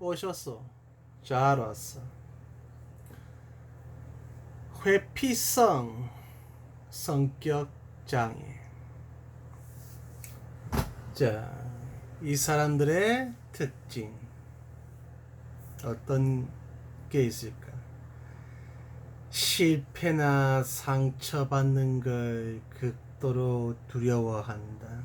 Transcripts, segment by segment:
오셨어. 잘 왔어. 회피성 성격 장애. 자, 이 사람들의 특징. 어떤 게 있을까? 실패나 상처받는 걸 극도로 두려워한다.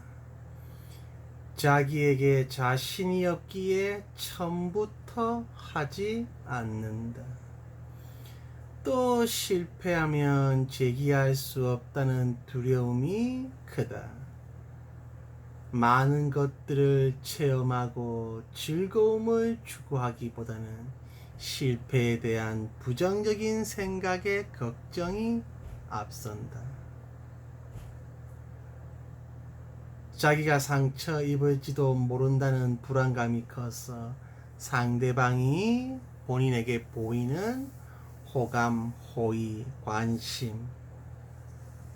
자기에게 자신이 없기에 처음부터 하지 않는다. 또 실패하면 재기할 수 없다는 두려움이 크다. 많은 것들을 체험하고 즐거움을 추구하기보다는 실패에 대한 부정적인 생각에 걱정이 앞선다. 자기가 상처 입을지도 모른다는 불안감이 커서 상대방이 본인에게 보이는 호감, 호의, 관심,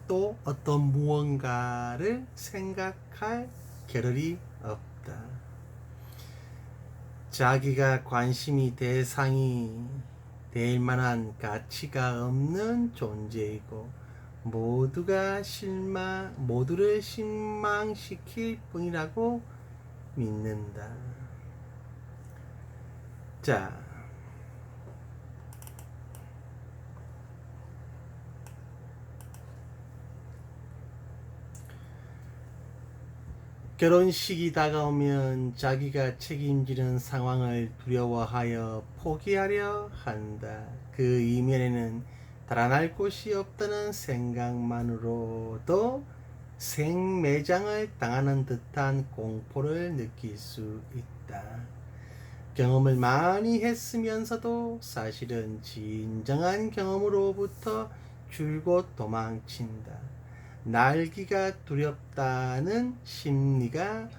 또 어떤 무언가를 생각할 겨를이 없다. 자기가 관심이 대상이 될 만한 가치가 없는 존재이고 모두가 실망 모두를 실망시킬 뿐이라고 믿는다. 자, 결혼식이 다가오면 자기가 책임지는 상황을 두려워하여 포기하려 한다. 그 이면에는 달아날 곳이 없다는 생각만으로도 생매장을 당하는 듯한 공포를 느낄 수 있다. 경험을 많이 했으면서도 사실은 진정한 경험으로부터 줄곧 도망친다. 날기가 두렵다는 심리가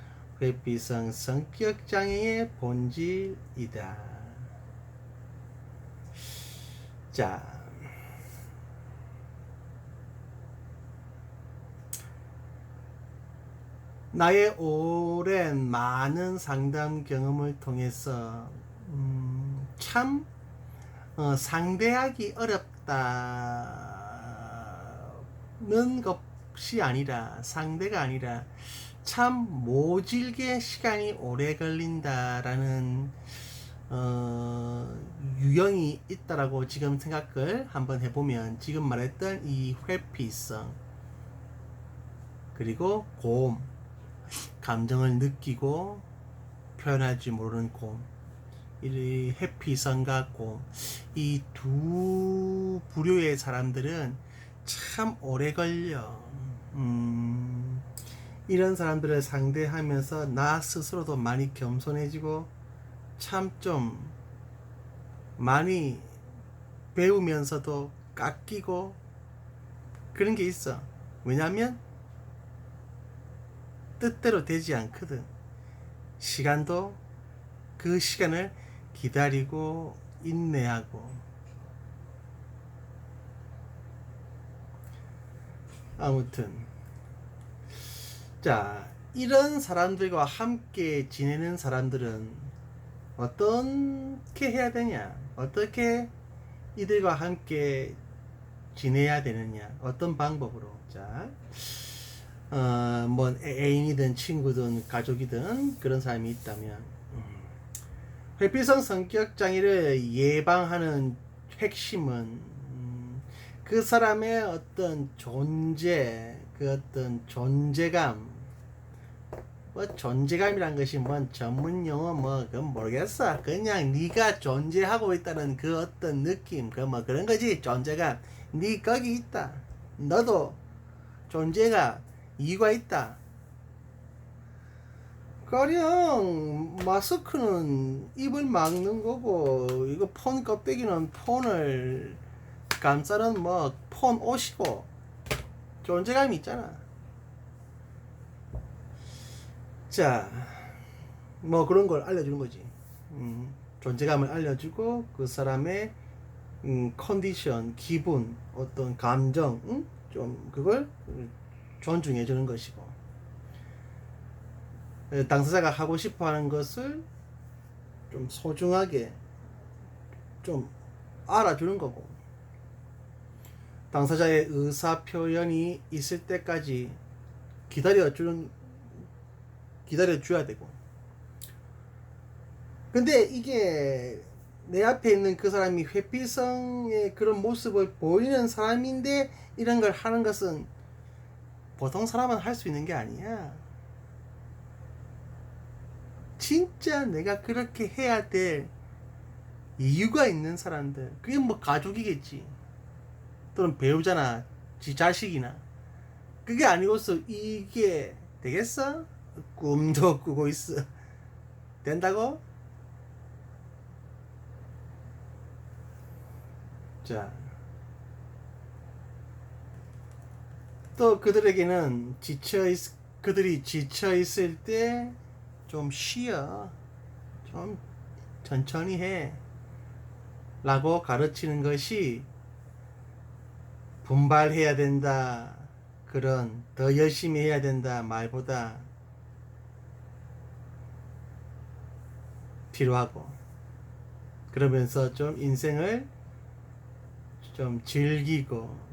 회피성 성격 장애의 본질이다. 자, 나의 오랜 많은 상담 경험을 통해서 음, 참 어, 상대하기 어렵다는 것이 아니라 상대가 아니라 참 모질게 시간이 오래 걸린다라는 어, 유형이 있다라고 지금 생각을 한번 해보면 지금 말했던 이 회피성 그리고 고음 감정을 느끼고 표현하지 모르는 곰, 이 해피성과 곰, 이 두 부류의 사람들은 참 오래 걸려. 음, 이런 사람들을 상대하면서 나 스스로도 많이 겸손해지고 참 좀 많이 배우면서도 깎이고 그런 게 있어. 왜냐면 뜻대로 되지 않거든. 시간도 그 시간을 기다리고 인내하고. 아무튼. 자 이런 사람들과 함께 지내는 사람들은 어떻게 해야 되냐? 어떻게 이들과 함께 지내야 되느냐? 어떤 방법으로? 자 어, 뭐 애인이든 친구든 가족이든 그런 사람이 있다면 음, 회피성 성격 장애를 예방하는 핵심은 음, 그 사람의 어떤 존재, 그 어떤 존재감, 뭐 존재감이란 것이 뭔 전문 용어 뭐 그건 모르겠어. 그냥 네가 존재하고 있다는 그 어떤 느낌, 그 뭐 그런 거지 존재감. 네 거기 있다. 너도 존재가 이유가 있다. 가령 마스크는 입을 막는 거고 이거 폰 껍데기는 폰을 감싸는 뭐 폰 옷이고 존재감이 있잖아. 자, 뭐 그런 걸 알려주는 거지. 음, 존재감을 알려주고 그 사람의 음, 컨디션, 기분, 어떤 감정, 음? 좀 그걸 존중해 주는 것이고 당사자가 하고 싶어 하는 것을 좀 소중하게 좀 알아주는 거고 당사자의 의사 표현이 있을 때까지 기다려 주는 기다려 줘야 되고. 근데 이게 내 앞에 있는 그 사람이 회피성의 그런 모습을 보이는 사람인데 이런 걸 하는 것은 보통 사람은 할 수 있는 게 아니야. 진짜 내가 그렇게 해야 될 이유가 있는 사람들. 그게 뭐 가족이겠지. 또는 배우자나 지 자식이나. 그게 아니고서 이게 되겠어? 꿈도 꾸고 있어. 된다고? 자. 또 그들에게는 지쳐 있, 그들이 지쳐 있을 때 좀 쉬어. 좀 천천히 해. 라고 가르치는 것이 분발해야 된다. 그런 더 열심히 해야 된다 말보다 필요하고 그러면서 좀 인생을 좀 즐기고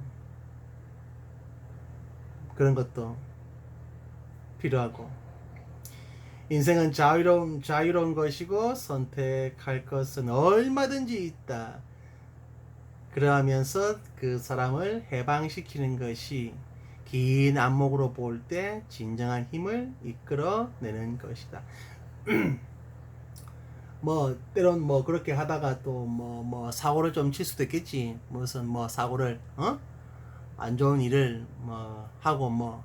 그런 것도 필요하고 인생은 자유로운 자유로운 것이고 선택할 것은 얼마든지 있다. 그러하면서 그 사람을 해방시키는 것이 긴 안목으로 볼 때 진정한 힘을 이끌어내는 것이다. 뭐 때론 뭐 그렇게 하다가 또 뭐뭐 사고를 좀 칠 수도 있겠지. 무슨 뭐 사고를 어? 안 좋은 일을 뭐 하고 뭐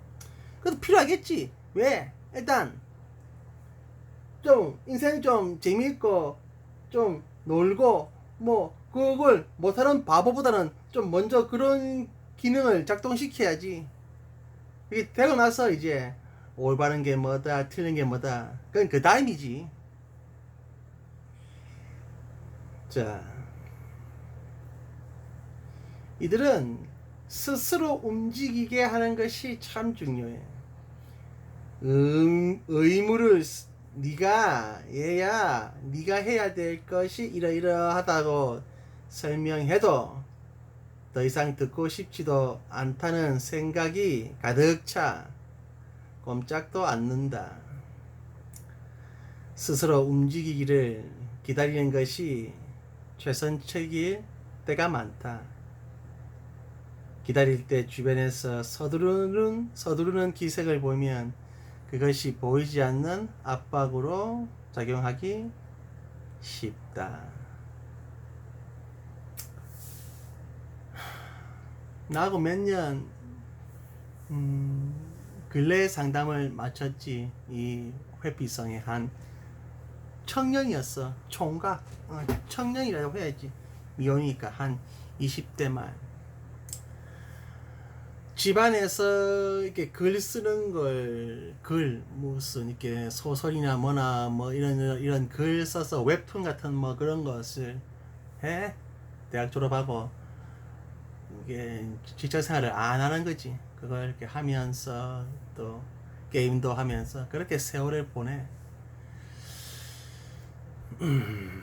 그것도 필요하겠지. 왜? 일단 좀 인생 좀 재미있고 좀 놀고 뭐 그걸 못하는 바보보다는 좀 먼저 그런 기능을 작동시켜야지. 이게 되고 나서 이제 올바른 게 뭐다 틀린 게 뭐다 그건 그 다음이지. 자, 이들은 스스로 움직이게 하는 것이 참 중요해. 음, 의무를 스- 네가 얘야 네가 해야 될 것이 이러이러하다고 설명해도 더 이상 듣고 싶지도 않다는 생각이 가득 차 꼼짝도 않는다. 스스로 움직이기를 기다리는 것이 최선책일 때가 많다. 기다릴 때 주변에서 서두르는 서두르는 기색을 보면 그것이 보이지 않는 압박으로 작용하기 쉽다. 나하고 몇 년, 음, 근래 상담을 마쳤지. 이 회피성의 한 청년이었어. 총각. 어, 청년이라고 해야지. 미혼이니까 한 20대 말. 집안에서 이렇게 글 쓰는 걸, 글, 무슨, 이렇게 소설이나 뭐나, 뭐, 이런, 이런 글 써서 웹툰 같은 뭐 그런 것을 해? 대학 졸업하고, 이게 직장 생활을 안 하는 거지. 그걸 이렇게 하면서 또 게임도 하면서 그렇게 세월을 보내. 음,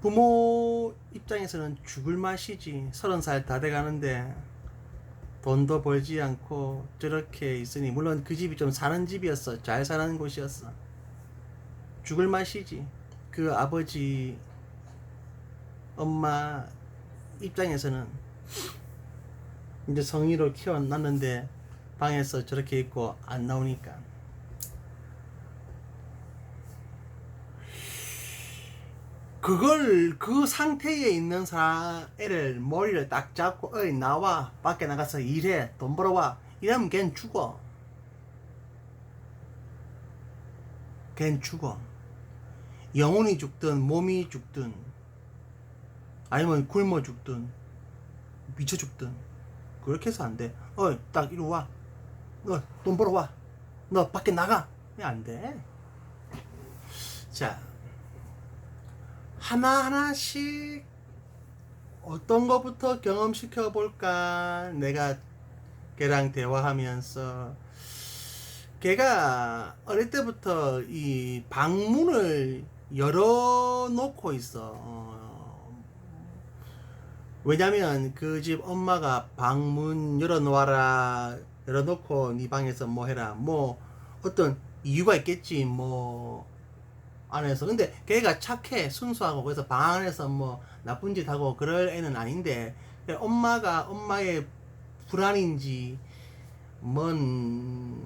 부모 입장에서는 죽을 맛이지. 서른 살 다 돼가는데 돈도 벌지 않고 저렇게 있으니 물론 그 집이 좀 사는 집이었어. 잘 사는 곳이었어. 죽을 맛이지. 그 아버지 엄마 입장에서는 이제 성의로 키워놨는데 방에서 저렇게 있고 안 나오니까 그걸 그 상태에 있는 사람 애를 머리를 딱 잡고 어이 나와 밖에 나가서 일해 돈 벌어와 이러면 걘 죽어 걘 죽어 영혼이 죽든 몸이 죽든 아니면 굶어 죽든 미쳐 죽든 그렇게 해서 안 돼. 어이, 딱 이리 와. 너 돈 벌어 와. 너 밖에 나가. 안 돼. 자, 하나하나씩 어떤 것부터 경험시켜 볼까? 내가 걔랑 대화하면서 걔가 어릴 때부터 이 방문을 열어 놓고 있어. 어, 왜냐면 그 집 엄마가 방문 열어 놓아라 열어 놓고 네 방에서 뭐 해라 뭐 어떤 이유가 있겠지 뭐 안에서 근데 걔가 착해 순수하고 그래서 방 안에서 뭐 나쁜 짓 하고 그럴 애는 아닌데 엄마가 엄마의 불안인지 뭔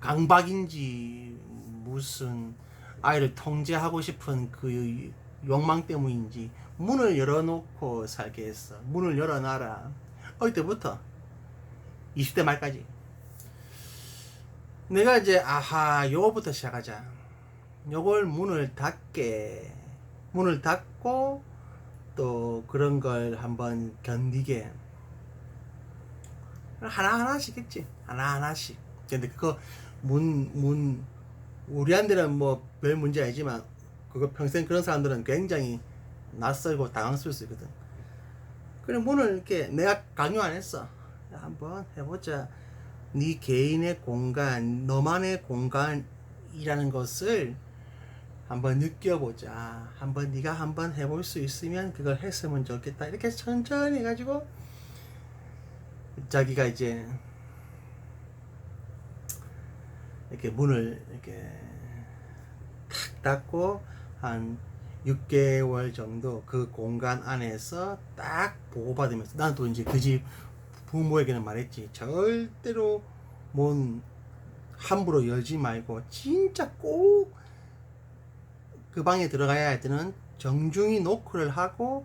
강박인지 무슨 아이를 통제하고 싶은 그 욕망 때문인지 문을 열어놓고 살게 했어. 문을 열어놔라. 어릴 때부터 20대 말까지. 내가 이제 아하 요거부터 시작하자. 요걸 문을 닫게 문을 닫고 또 그런 걸 한번 견디게 하나 하나씩 했지 하나 하나씩. 근데 그거 문 문 우리한테는 뭐 별 문제 아니지만 그거 평생 그런 사람들은 굉장히 낯설고 당황스러울 수 있거든. 그래 문을 이렇게 내가 강요 안 했어. 야, 한번 해보자. 네 개인의 공간, 너만의 공간이라는 것을 한번 느껴보자. 한번 네가 한번 해볼 수 있으면 그걸 했으면 좋겠다. 이렇게 천천히 해가지고 자기가 이제 이렇게 문을 이렇게 탁 닫고 한 6개월 정도 그 공간 안에서 딱 보호받으면서 난 또 이제 그 집 부모에게는 말했지 절대로 문 함부로 열지 말고 진짜 꼭 그 방에 들어가야 할 때는 정중히 노크를 하고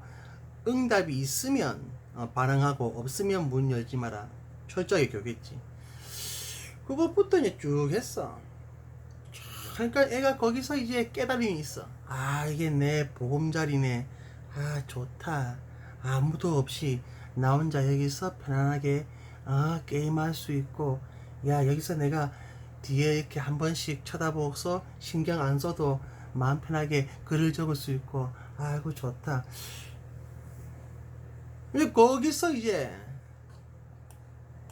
응답이 있으면 어, 반응하고 없으면 문 열지 마라 철저하게 교육했지 그것부터 이제 쭉 했어 그러니까 애가 거기서 이제 깨달음이 있어. 아, 이게 내 보금자리네. 아, 좋다. 아무도 없이 나 혼자 여기서 편안하게 어, 게임할 수 있고, 야, 여기서 내가 뒤에 이렇게 한 번씩 쳐다보고서 신경 안 써도 마음 편하게 글을 적을 수 있고, 아이고, 좋다. 이제 거기서 이제,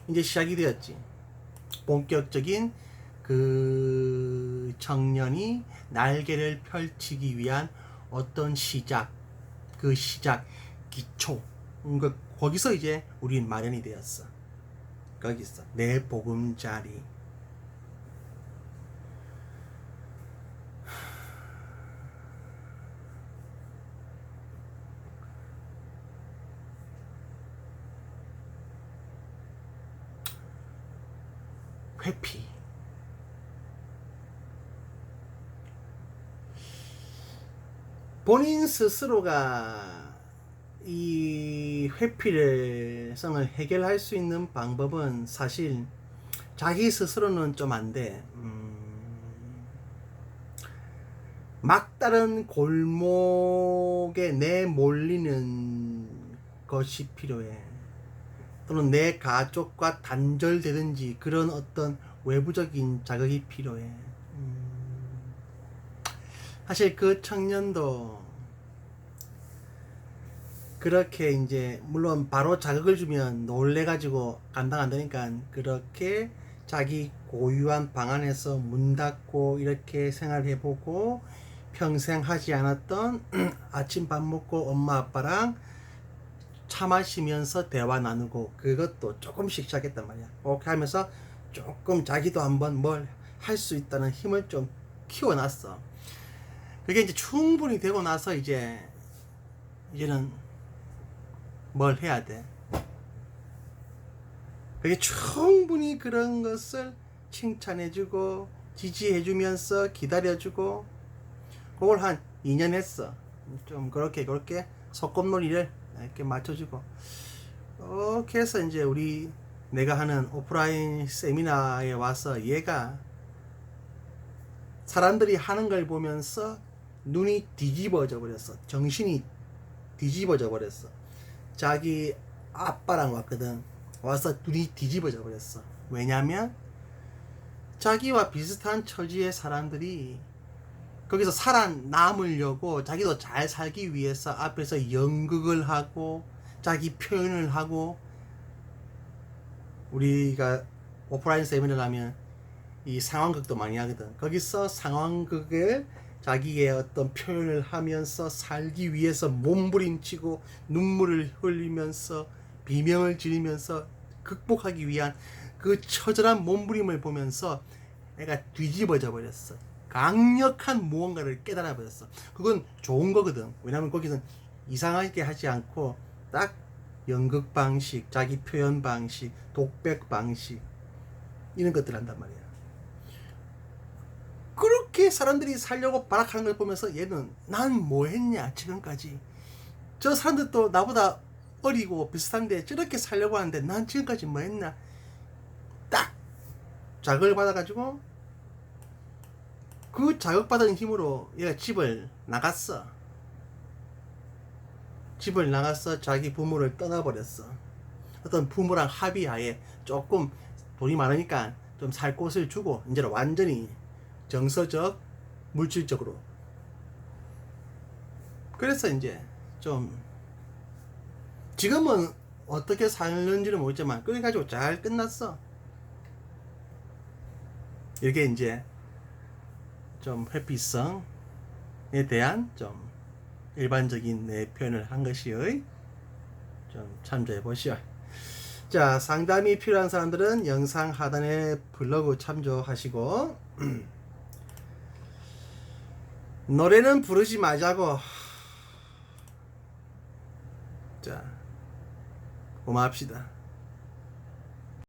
이제 시작이 되었지. 본격적인 그 청년이 날개를 펼치기 위한 어떤 시작, 그 시작, 기초, 그 거기서 이제 우린 마련이 되었어. 거기서 내 보금자리. 회피. 본인 스스로가 이 회피를 성을 해결할 수 있는 방법은 사실 자기 스스로는 좀 안 돼. 음, 막다른 골목에 내 몰리는 것이 필요해. 또는 내 가족과 단절되든지 그런 어떤 외부적인 자극이 필요해. 음, 사실 그 청년도 그렇게 이제 물론 바로 자극을 주면 놀래가지고 감당 안 되니까 그렇게 자기 고유한 방 안에서 문 닫고 이렇게 생활해보고 평생 하지 않았던 아침 밥 먹고 엄마 아빠랑 차 마시면서 대화 나누고 그것도 조금씩 시작했단 말이야. 그렇게 하면서 조금 자기도 한번 뭘 할 수 있다는 힘을 좀 키워놨어. 그게 이제 충분히 되고 나서 이제 이제는 뭘 해야 돼. 그게 충분히 그런 것을 칭찬해주고 지지해주면서 기다려주고 그걸 한 2년 했어. 좀 그렇게 그렇게 소꿉놀이를 이렇게 맞춰주고 이렇게 해서 이제 우리 내가 하는 오프라인 세미나에 와서 얘가 사람들이 하는 걸 보면서 눈이 뒤집어져 버렸어. 정신이 뒤집어져 버렸어. 자기 아빠랑 왔거든. 와서 눈이 뒤집어져 버렸어. 왜냐면 자기와 비슷한 처지의 사람들이 거기서 살아남으려고 자기도 잘 살기 위해서 앞에서 연극을 하고 자기 표현을 하고 우리가 오프라인 세미나를 하면 이 상황극도 많이 하거든. 거기서 상황극을 자기의 어떤 표현을 하면서 살기 위해서 몸부림치고 눈물을 흘리면서 비명을 지르면서 극복하기 위한 그 처절한 몸부림을 보면서 애가 뒤집어져 버렸어. 강력한 무언가를 깨달아 버렸어. 그건 좋은 거거든. 왜냐면 거기는 이상하게 하지 않고 딱 연극 방식, 자기 표현 방식, 독백 방식 이런 것들 한단 말이야. 그렇게 사람들이 살려고 발악하는 걸 보면서 얘는 난 뭐 했냐 지금까지 저 사람들도 나보다 어리고 비슷한데 저렇게 살려고 하는데 난 지금까지 뭐 했나 딱 자극을 받아가지고 그 자극받은 힘으로 얘가 집을 나갔어. 집을 나가서 자기 부모를 떠나버렸어. 어떤 부모랑 합의하에 조금 돈이 많으니까 좀 살 곳을 주고 이제 완전히 정서적 물질적으로. 그래서 이제 좀 지금은 어떻게 살는지는 모르지만 그래가지고 잘 끝났어. 이게 이제 좀 회피성에 대한 좀 일반적인 내 표현을 한 것이요 좀 참조해 보시오. 자 상담이 필요한 사람들은 영상 하단에 블로그 참조하시고 노래는 부르지 말자고. 자 고마합시다